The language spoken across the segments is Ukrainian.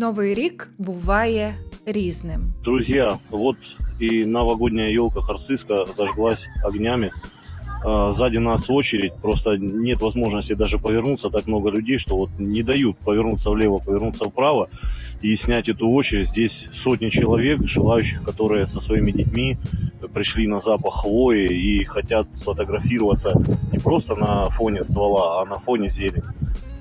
Новий рік буває різним. Друзья, вот и новогодняя елка Харциска зажглась огнями. А, Сзади нас очередь, просто нет возможности даже повернуться, так много людей, что вот не дают повернуться влево, повернуться вправо и снять эту очередь. Здесь сотни человек, желающих, которые со своими детьми пришли на запах хвои и хотят сфотографироваться не просто на фоне ствола, а на фоне зелени.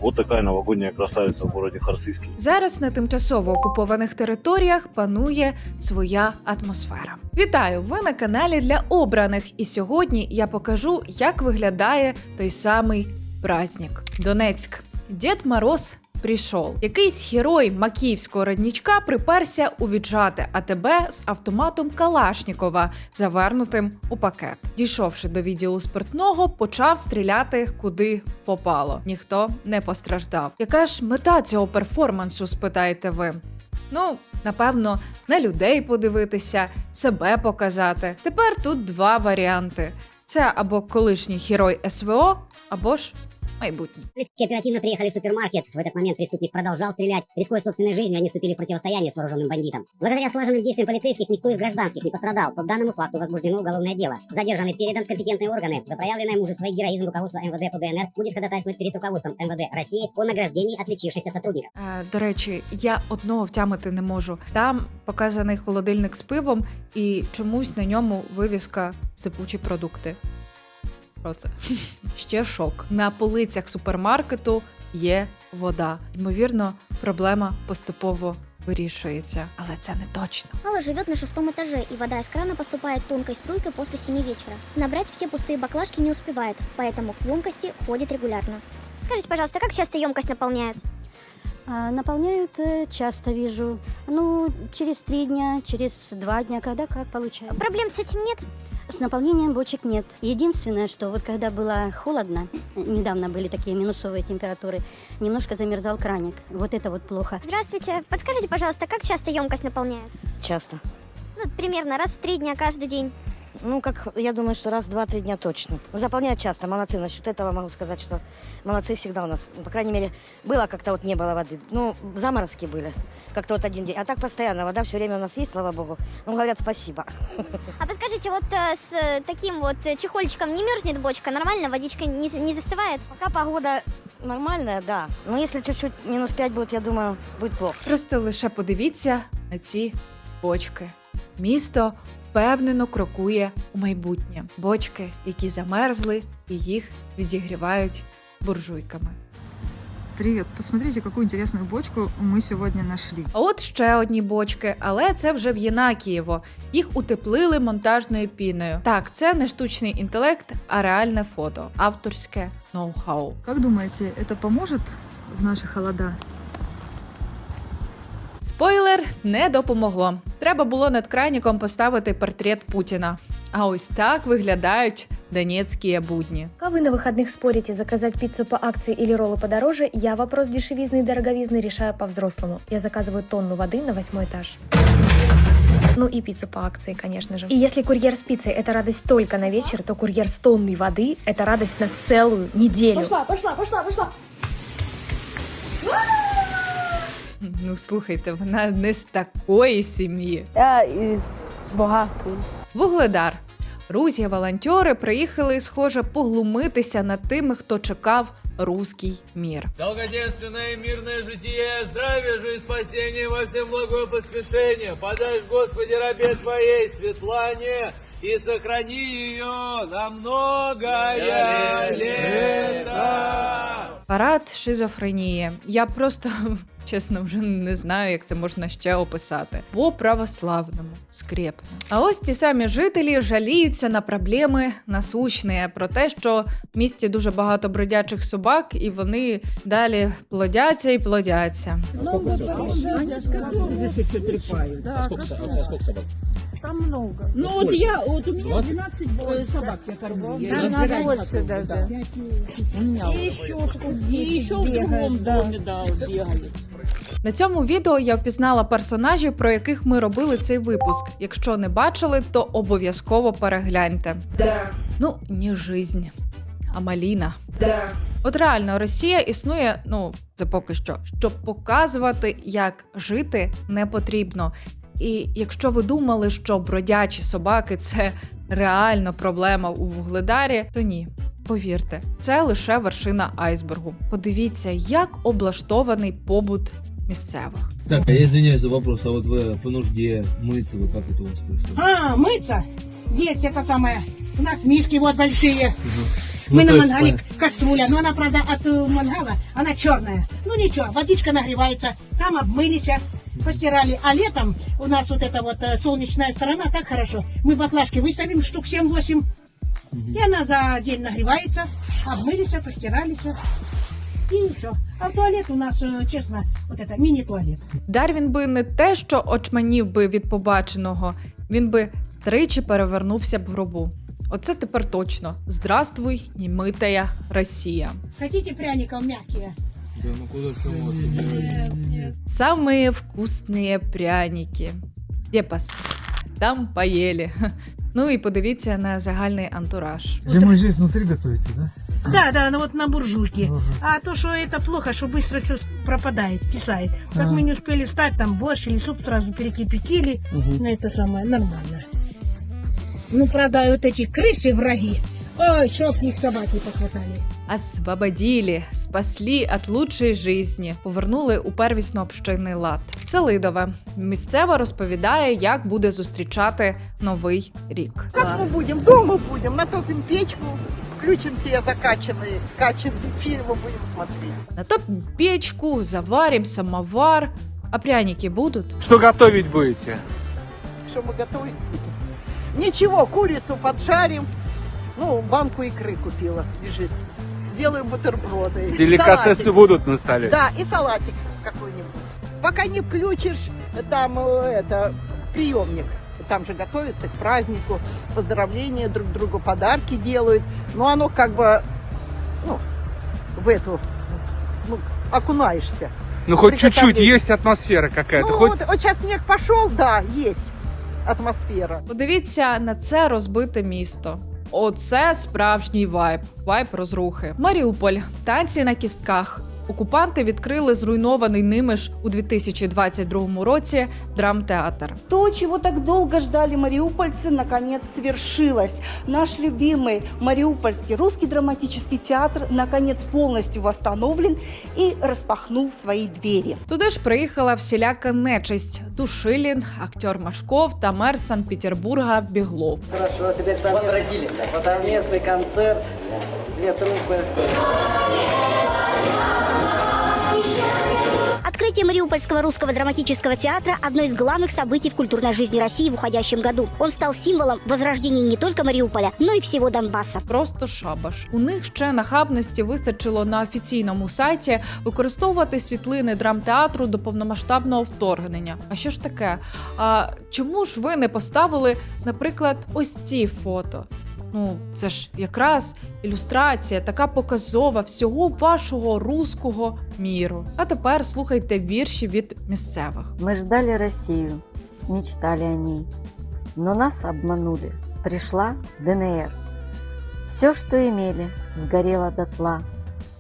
Вот такая новогодняя красавица в городе Харсиській. Зараз на тимчасово окупованих територіях панує своя атмосфера. Вітаю! Ви на каналі для обраних. І сьогодні я покажу, як виглядає той самий праздник. Донецьк. Дід Мороз прийшов. Якийсь герой макіївського роднічка приперся у віджати АТБ з автоматом Калашнікова, завернутим у пакет. Дійшовши до відділу спиртного, почав стріляти куди попало. Ніхто не постраждав. Яка ж мета цього перформансу? спитаєте ви? Ну, напевно, на людей подивитися, себе показати. Тепер тут два варіанти: це або колишній герой СВО, або ж майбутній. Полицейские оперативно приехали в супермаркет. В этот момент преступник продолжал стрелять. Рискуя собственной жизнью, они вступили в противостояние с вооруженным бандитом. Благодаря слаженным действиям полицейских никто из гражданских не пострадал. По данному факту возбуждено уголовное дело. Задержанный передан в компетентные органы. За проявленное мужество и героизм руководства МВД по ДНР будет ходатайствовать перед руководством МВД России о награждении отличившихся сотрудников. Е, до речі, я одного втямити не можу. Там показаний холодильник з пивом, і чомусь на ньому вивіска сипучі продукти. Про це ще шок. На полицях супермаркету є вода. Ймовірно, проблема поступово вирішується, але це не точно. Алла живет на шестом этаже, и вода из крана поступает тонкой струйкой после 7 вечера. Набрать все пустые баклажки не успевает, поэтому к емкости ходит регулярно. Скажите, пожалуйста, как часто емкость наполняют? А, Наполняют э, часто вижу. Ну, через три дня, через два дня, когда как получаю. Проблем с этим нет? С наполнением бочек нет. Единственное, что вот когда было холодно, э, недавно были такие минусовые температуры, немножко замерзал краник. Вот это вот плохо. Здравствуйте. Подскажите, пожалуйста, как часто емкость наполняют? Часто. Ну, примерно раз в три дня каждый день. Ну, как я думаю, что раз, два, три дня точно. Ну, заполняют часто, молодцы. Насчет этого могу сказать, что молодцы всегда у нас. Ну, По крайней мере, было как-то вот не было воды. Ну, заморозки были. Как-то вот один день. А так постоянно вода все время у нас есть, слава богу. Ну, говорят, спасибо. А подскажите, вот э, с э, таким вот э, чехольчиком не мерзнет бочка? Нормально? Водичка не, за- не застывает? Пока погода нормальная, да. Но если чуть-чуть минус 5 будет, я думаю, будет плохо. Просто лише подивіться на ці бочки. Місто впевнено крокує у майбутнє. Бочки, які замерзли, і їх відігрівають буржуйками. Привет, посмотрите, какую интересную бочку мы сегодня нашли. А от ще одні бочки, але це вже в Єнакієво. Їх утеплили монтажною піною. Так, це не штучний інтелект, а реальне фото, авторське ноу-хау. Как думаете, это поможет в наши холода? Спойлер не допомогло. Треба було над краніком поставити портрет Путіна. А ось так виглядають донецькі будні. Пока вы на выходных спорите заказать пиццу по акции или роллы подороже, я вопрос дешевизны и дороговизны решаю по-взрослому. Я заказываю тонну воды на восьмой этаж. Ну и пиццу по акции, конечно же. И если курьер с пиццей – это радость только на вечер, то курьер с тонной воды – это радость на целую неделю. Ну слухайте, вона не з такої сім'ї. Я із багатої. Вугледар. Рузі волонтери приїхали, схоже, поглумитися над тими, хто чекав руський мір. Долгоденственное мирное житие, здравие же и спасение во всем благое поспешение. Подай, Господи, рабе Твоей, Светлане, и сохрани ее на многое лето. Парад шизофренії. Я просто чесно вже не знаю, як це можна ще описати. По православному скрепно. А ось ті самі жителі жаліються на проблеми насущні, про те, що в місті дуже багато бродячих собак, і вони далі плодяться і плодяться. Ну от я, от у мене 12 собак я кормлю. Там больше даже. И еще, и еще в другом доме, да, вот. На цьому відео я впізнала персонажів, про яких ми робили цей випуск. Якщо не бачили, то обов'язково перегляньте. Ну, не жизнь. а маліна. От реально, Росія існує, ну це поки що, щоб показувати, як жити не потрібно. І якщо ви думали, що бродячі собаки це реально проблема у вугледарі, то ні Повірте, це лише вершина айсбергу. Подивіться, як облаштований побут місцевих. Так, а я извиняюсь за вопрос, а вот вы по нужде мыться, вы как это у вас происходит? А, мыться? Есть это самое. У нас миски вот большие. Ну, Мы то на есть, мангале понятно. кастрюля, но она, правда, от э, мангала, она черная. Ну ничего, водичка нагревается, там обмылись, постирали. А летом у нас вот эта вот э, солнечная сторона, так хорошо. Мы баклажки выставим штук 7-8, и она за день нагревается, обмылись, постирались. И все. А в туалет у нас, э, честно, вот это мини-туалет. Дарвін би не те, що очманів би від побаченого, він би тричі перевернувся б в гробу. Оце тепер точно. Здравствуй, німитая Росія. Хотите пряников мягкие? Да, ну куда все у вас собирались? Самые вкусные пряники. Де пос... Там поїли. Ну і подивіться на загальний антураж. Зимой здесь внутри готовите, да? Да, да, ну вот на буржуйке. Ага. А то, что это плохо, что быстро все пропадает, кисает. Как Ага. мы не успели встать, там борщ или суп сразу перекипятили. На это самое нормально. Ну, правда, вот эти крысы враги. Ой, что в них собаки похватали. Освободили, спасли от лучшої жизни, повернули у первісно общинний лад. Селидове місцева розповідає, як буде зустрічати новий рік. Как мы будем? Дома будем, натопим печку, включим себе закачанные, качанные фильмы будем смотреть. Натопим печку, заварим самовар. А пряники будут? Что готовить будете? Что мы готовим? Ничего, курицу поджарим. Ну, банку икры купила, лежит. Делаем бутерброды. Деликатесы Салатик. будут на столе? Да, и салатик какой-нибудь. Пока не включишь там э, это приемник. Там же готовятся к празднику, поздравления друг другу, подарки делают. Но оно как бы, ну, в эту, ну, окунаешься. Ну хоть чуть-чуть, Приготовление. есть атмосфера какая-то. Ну, хоть вот, вот сейчас снег пошел, да, есть атмосфера. Подивіться на це розбите місто. Оце справжній вайб, вайб розрухи. Маріуполь, танці на кістках. Окупанти відкрили зруйнований ними ж у 2022 році драмтеатр. То, чего так долго ждали мариупольцы, наконец свершилось. Наш любимый Мариупольский русский драматический театр наконец полностью восстановлен и распахнул свои двери. Туди ж приїхала всіляка нечисть: Душилін, актер Машков та мер Санкт-Петербурга Біглов. Хорошо, теперь совместный, совместный концерт, две труппы. Открытие Мариупольского русского драматического театра – одно из главных событий в культурной жизни России в уходящем году. Он стал символом возрождения не только Мариуполя, но и всего Донбасса. Просто шабаш. У них ще нахабності вистачило на офіційному сайті використовувати світлини драмтеатру до повномасштабного вторгнення. А що ж таке? А чому ж ви не поставили, наприклад, ось ці фото? Ну, це ж якраз ілюстрація, така показова всього вашого руського міру. А тепер слухайте вірші від місцевих. Мы ждали Россию, мечтали о ней. Но нас обманули. Пришла ДНР. Все, что имели, сгорело дотла.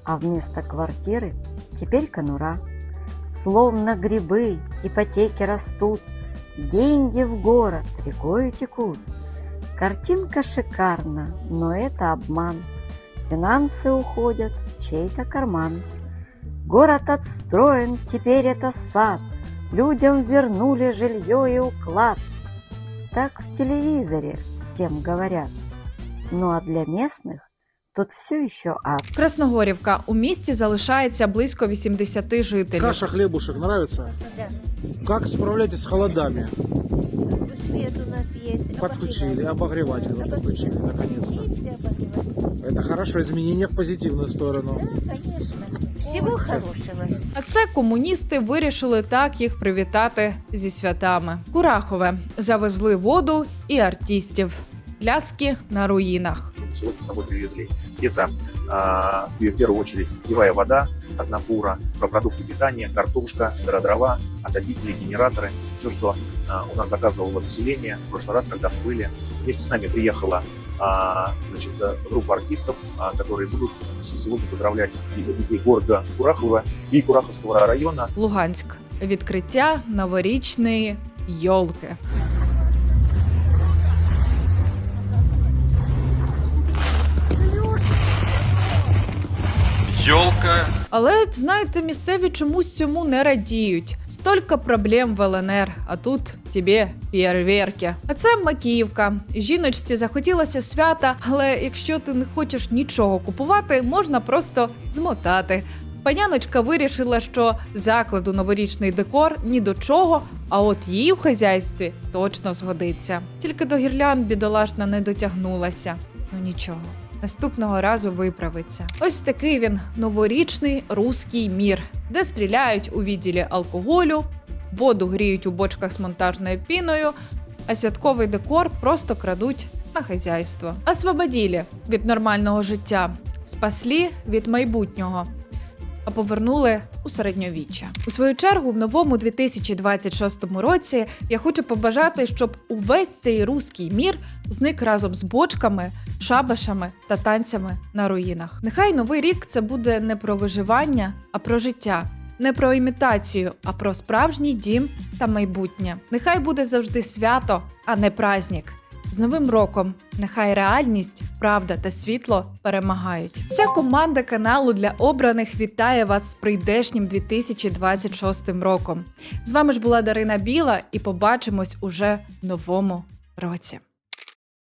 А вместо квартиры теперь конура. Словно грибы, ипотеки растут. Деньги в город рекою текут. Картинка шикарна, но это обман. Финансы уходят в чей-то карман. Город отстроен, теперь это сад. Людям вернули жилье и уклад. Так в телевизоре всем говорят. Ну а для местных тут все еще ад. Красногорівка у місті залишається близько 80 жителів. Каша хлебушек нравится? Как справляетесь с холодами? Свет у нас есть. Подключили, обогреватель вот подключили наконец-то. Это хорошо, изменение в позитивную сторону. Всего Сейчас. хорошего. А це комуністи вирішили так їх привітати зі святами. Курахове завезли воду і артистів. Ляски на руїнах. сегодня с собой привезли. Это а, в первую очередь питьевая вода, одна фура, про продукты питания, картошка, дрова, отопители, генераторы, все, что а, у нас заказывало население. В прошлый раз, когда мы были, вместе с нами приехала а, значит, э, группа артистов, а, которые будут с- сегодня поздравлять и детей города Курахова и Кураховского района Луганськ. Відкриття новорічної йолки. Елка. Але знаєте, місцеві чомусь цьому не радіють. Стільки проблем в ЛНР, а тут тебе фєрверки. А це Макіївка. Жіночці захотілося свята, але якщо ти не хочеш нічого купувати, можна просто змотати. Паняночка вирішила, що закладу новорічний декор ні до чого, а от їй у хазяйстві точно згодиться. Тільки до гірлянд бідолашна не дотягнулася. Ну нічого. Наступного разу виправиться. Ось такий він новорічний руський мір, де стріляють у відділі алкоголю, воду гріють у бочках з монтажною піною, а святковий декор просто крадуть на хазяйство. Освободілі від нормального життя, спаслі від майбутнього. Повернули у середньовіччя. У свою чергу, в новому 2026 році я хочу побажати, щоб увесь цей руський мір зник разом з бочками, шабашами та танцями на руїнах. Нехай новий рік це буде не про виживання, а про життя. Не про імітацію, а про справжній дім та майбутнє. Нехай буде завжди свято, а не праздник. З Новим роком! Нехай реальність, правда та світло перемагають. Вся команда каналу для обраних вітає вас з прийдешнім 2026 роком. З вами ж була Дарина Біла, і побачимось уже в новому році.